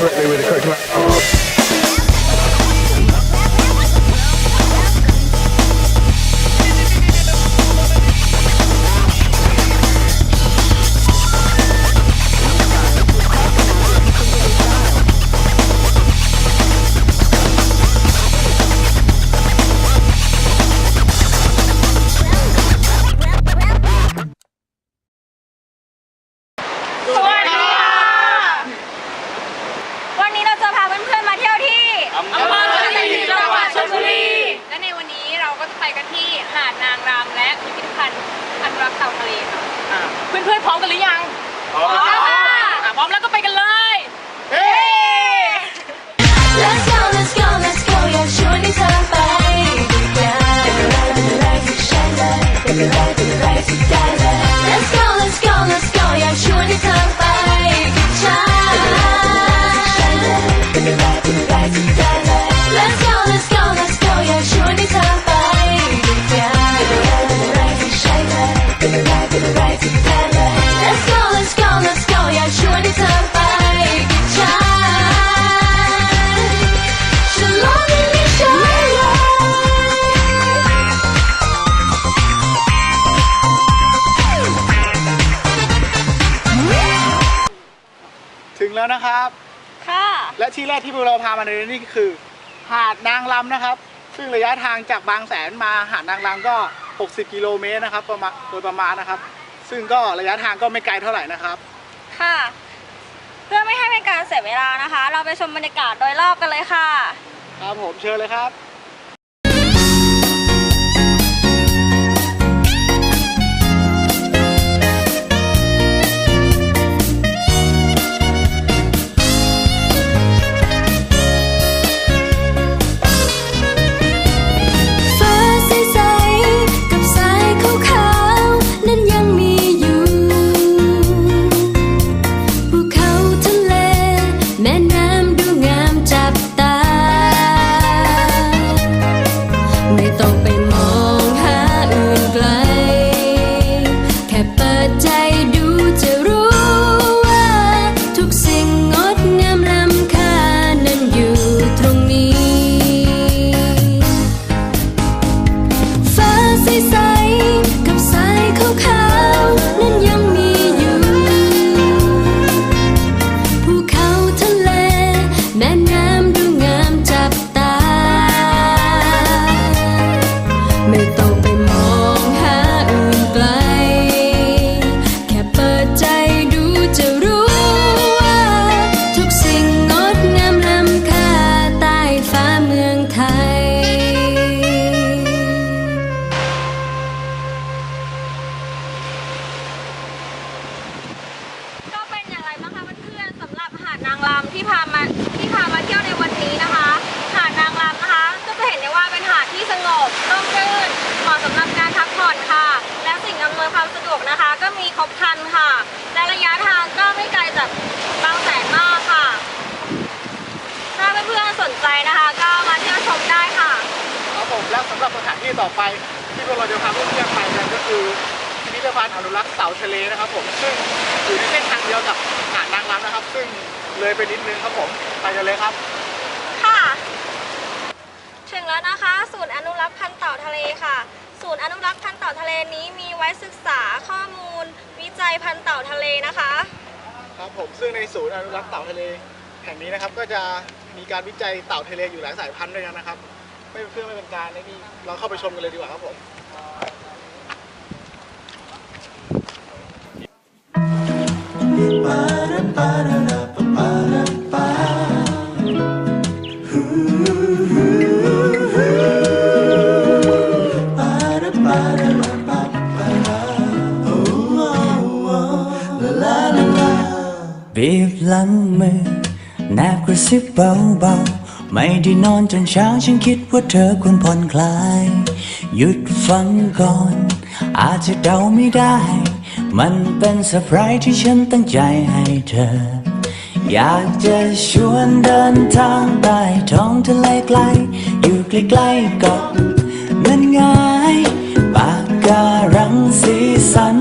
correctly with the correct amount. งแล้วนะครับ ค่ะ และที่แรกที่พวกเราพามาในนี่คือ หาดนางรำนะครับ ซึ่งระยะทางจากบางแสนมาหาดนางรำก็ 60 กิโลเมตรนะครับประมาณโดยประมาณนะครับ ซึ่งก็ระยะทางก็ไม่ไกลเท่าไหร่นะครับ ค่ะ เพื่อไม่ให้เป็นการเสียเวลานะคะ เราไปชมบรรยากาศโดยรอบกันเลยค่ะ ครับผมเชิญเลยครับ ไม่ต้องไปมองหาอื่นไกล แค่เปิดใจดูจะรู้ว่า ทุกสิ่งงดงามล้ำค่าใต้ฟ้าเมืองไทย ก็เป็นอย่างไรบ้างคะเพื่อนๆสำหรับหาดนางรำที่พามา ความสะดวกนะคะ ก็มีครบครันค่ะ และระยะทางก็ไม่ไกลจากบางแสนมากค่ะ ถ้าเพื่อนๆสนใจนะคะ ก็มาเที่ยวชมได้ค่ะครับผมและสำหรับสถานที่ต่อไป ที่พวกเราจะพาเพื่อนๆไปกันก็คือพิพิธภัณฑ์อนุรักษ์เต่าทะเลนะครับผมซึ่งอยู่ในเส้นทางเดียวกับหาดนางรำนะครับ ซึ่งเลยไปนิดนึงครับผมไปกันเลยครับ ค่ะ ถึงแล้วนะคะ ศูนย์อนุรักษ์พันธุ์เต่าทะเลค่ะ ศูนย์อนุรักษ์พันธุ์เต่าทะเลนี้มีไว้ศึกษาข้อมูล วิจัยพันธุ์เต่าทะเลนะคะ ครับผมซึ่งในศูนย์อนุรักษ์เต่าทะเลแห่งนี้นะครับก็จะมีการวิจัยเต่าทะเลอยู่หลายสายพันธุ์ด้วยกันนะครับ ไม่เพื่อไม่เป็นการในนี่เราเข้าไปชมกันเลยดีกว่าครับผมบี ระซิบเบาๆ ไม่ได้นอนจนเช้าฉันคิดว่าเธอควรผ่อนคลาย หยุดฟังก่อน อาจจะเดาไม่ได้ มันเป็นเซอร์ไพรส์ที่ฉันตั้งใจให้เธอ อยากจะชวนเดินทางใต้ท้องทะเลไกล อยู่ใกล้ๆกับนั่นไงปากการังสีสัน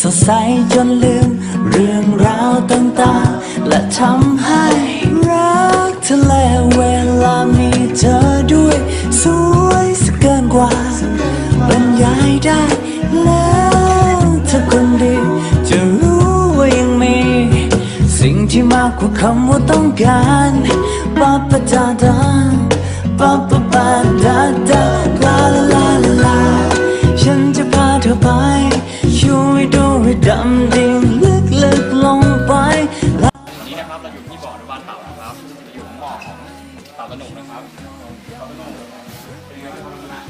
สดใสจนลืม เรื่องราวต่างๆ และทำให้ ทะเลเวลามีเธอด้วย สวยสเกินกว่าบรรยายได้แล้วเธอคนดี จะรู้ว่ายังมี สิ่งที่มากกว่าคำว่าต้องการปาปะดาดาปาปะปาดาด เต่าตะหนุนะครับเต่าตะหนุเป็นไงบ้างครับ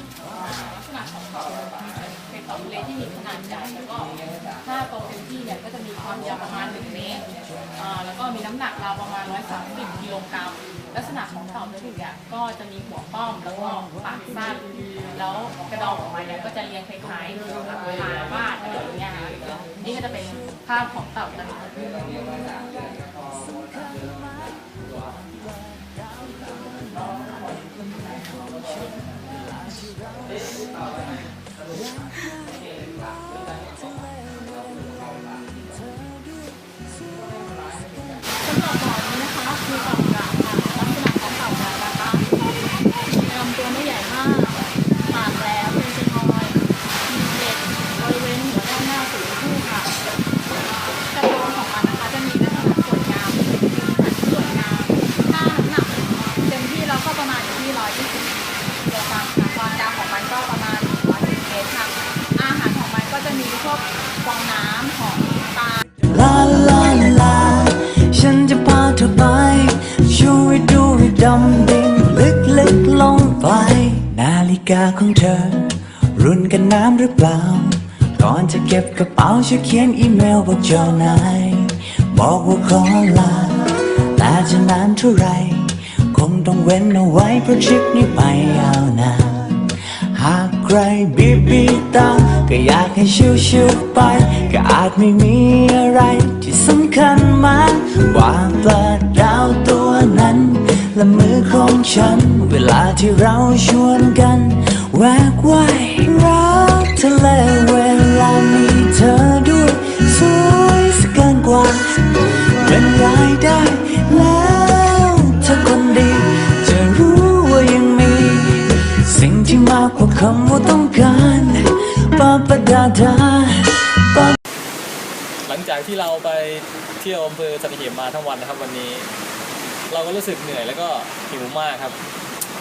เป็นเต่าทะเลที่มีขนาดใหญ่แล้วก็หน้าตัวเประมาณ 1 เมตรอ่าแล้วก็มีน้ำหนักราวประมาณ 130กิโลกรัมลักษณะของเต่าตัวนี้เนี่ยก็จะมีหัวป้อมแล้วก็ปากสั้นแล้วกระดองของมันเนี่ยก็จะเรียงคล้ายๆผาวาดอะไรอย่างเงี้ยค่ะนี่ก็จะเป็นภาพของเต่าตัวนี้ ดำดิ่งลึกลึกลงไป นาฬิกาของเธอ รุ่นกันน้ำหรือเปล่า ก่อนจะเก็บกระเป๋าช่วยเขียนอีเมลบอกเจ้านายบอกว่าขอลาแต่จะนานเท่าไร คงต้องเว้นเอาไว้เพราะทริปนี้ไปยาวนานหากใครบีบบีตาก็อยากให้ชิวๆไป ก็อาจไม่มีอะไรที่สำคัญมากกว่าปลาดาวตัวนั้น ละมือของฉัน เวลาที่เราชวนกันแวกว่ายรักทะเลเวลามีเธอด้วยสวยสกเกินกว่าเป็นรายได้แล้วเธอคนดี จะรู้ว่ายังมี สิ่งที่มากกว่าคำว่าต้องการปาปดาดาหลังจากที่เราไปเที่ยวอำเภอสัตหีบมาทั้งวันนะครับวันนี้ เราก็รู้สึกเหนื่อยแล้วก็หิวมากครับ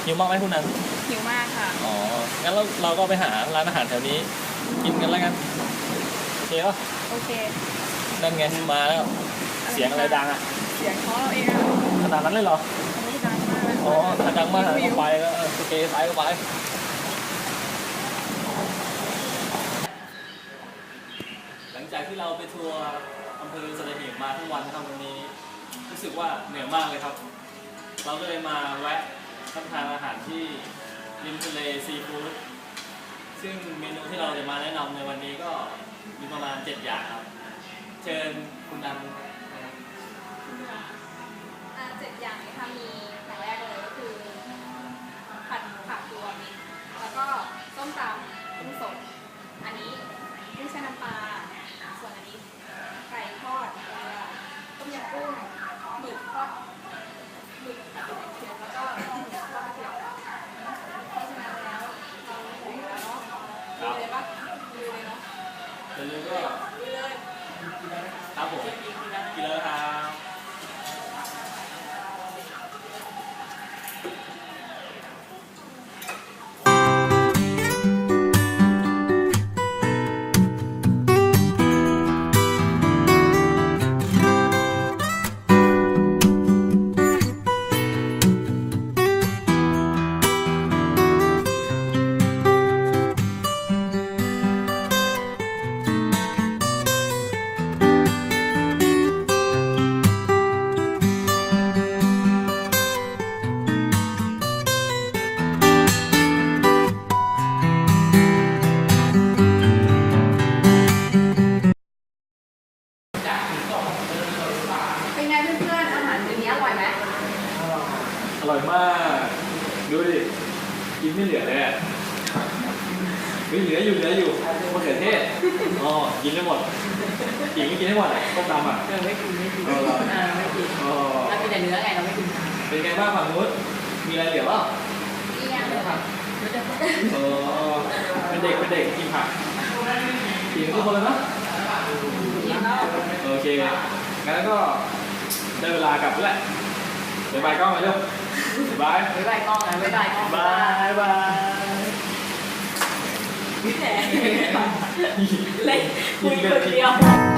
หิวมากไหมคุณนันหิวมากค่ะ อ๋องั้นเราเราก็ไปหาร้านอาหารแถวนี้ กินกันแล้วกันโอเคปะโอเค นั่นไงมาแล้ว เสียงอะไรดังอะเสียงเขาเราเองอะขนาดนั้นเลยเหรอไม่ดังมากอ๋อถ้าดังมากก็ไปก็เออโอเคไปก็ไปหลังจากที่เราไปทัวร์อำเภอสัตหีบมาทั้งวันนะครับวันนี้ รู้สึกว่าเหนื่อยมากเลยครับ เราก็เลยมาแวะรับประทานอาหารที่ริมทะเลซีฟู้ดซึ่งเมนูที่เราจะมาแนะนำในวันนี้ก็มีประมาณ 7 อย่างครับ เชิญคุณนันนะครับ อ่าเจ็ดอย่างนี้ค่ะมี อย่าลืมก็ดูเลยครับผมกินแล้วครับ เออไม่กินไม่กินเออเหรอ อ่าไม่กินอ๋อเรากินแต่เนื้อไงเราไม่กินเป็นไงบ้างฝั่งนู้นมีอะไรเหลือเปล่านี่ยังเลยค่ะเออเป็นเด็กเป็นเด็กกินผักกินทุกคนเลยเนอะโอเคงั้นก็ได้เวลากลับแล้วแหละเดี๋ยวบายกล้องมาเร็วบายบ๊ายบายกล้องนะบ๊ายบายกล้องบายบาย แหมเล่นคุยคนเดียว